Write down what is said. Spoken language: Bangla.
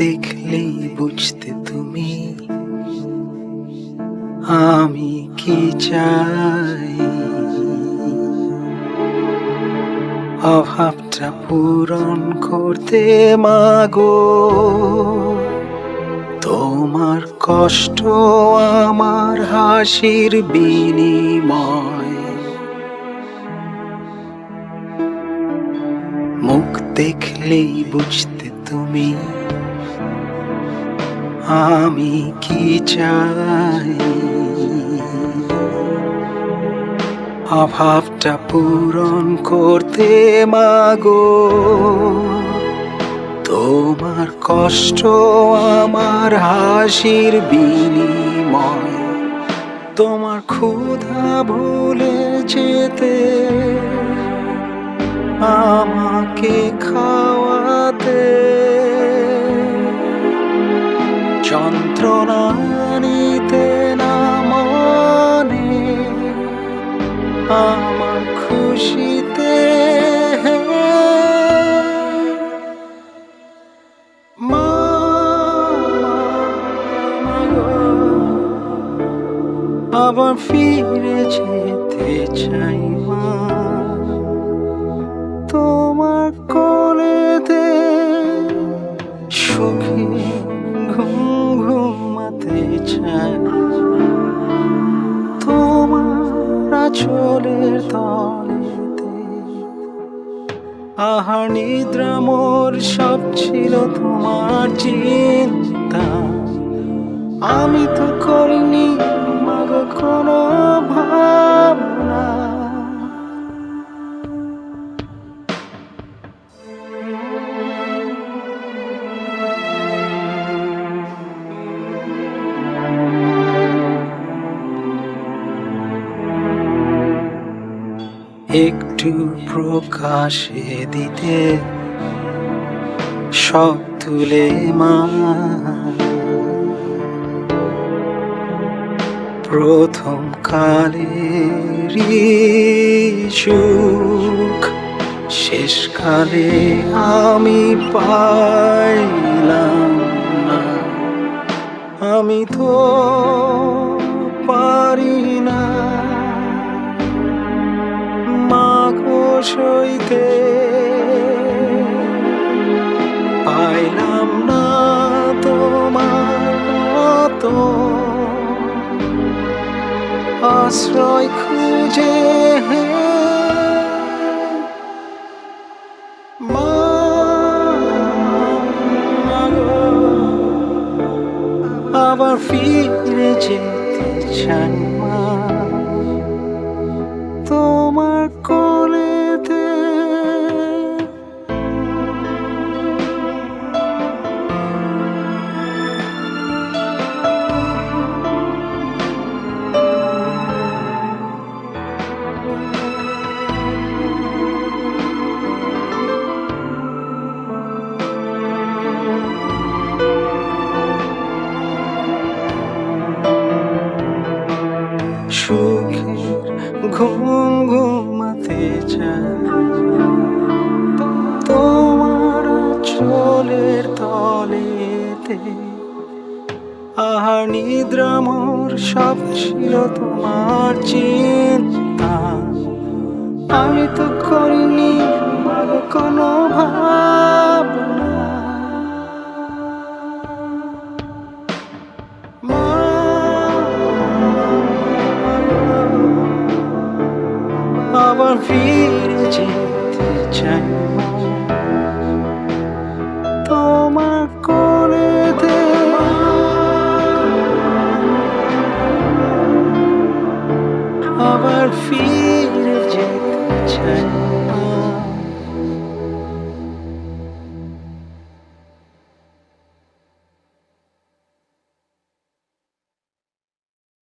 দেখলেই বুঝতে তুমি আমি কি চাই। অভাবটা পূরণ করতে মাগো, তোমার কষ্ট আমার হাসির বিনিময়। মুখ দেখলেই বুঝতে তুমি আমি কি চাই? অভাবটা পূরণ করতে মাগো, তোমার কষ্ট আমার হাসির বিনিময়। তোমার ক্ষুধা ভুলে যেতে আমাকে খাওয়াতে যন্ত্রণা নিতে না আমার খুশিতে আবার ফিরে যেতে চাই মা। আচলের তলেতে আহার নিদ্রা মোর সব ছিল তোমার চিন্তা। আমি তো করিনি মাগো কোনো ভাবনা একটু প্রকাশে দিতে সব তুলে মা। প্রথম কালের সুখ শেষকালে আমি পাইলাম না। আমি তো পারি সইতে পাইলাম না তোমার মতো। আশ্রয় খুঁজে আবার ফিরে যেতে চাই। ঘুম ঘুমাতে চাই। তোমার চলের তলেতে আহার নিদ্রা মোর সব ছিল তোমার চিন্তা। আমি তো করিনি কোনো ভাবনা ফিরে যেতে চাই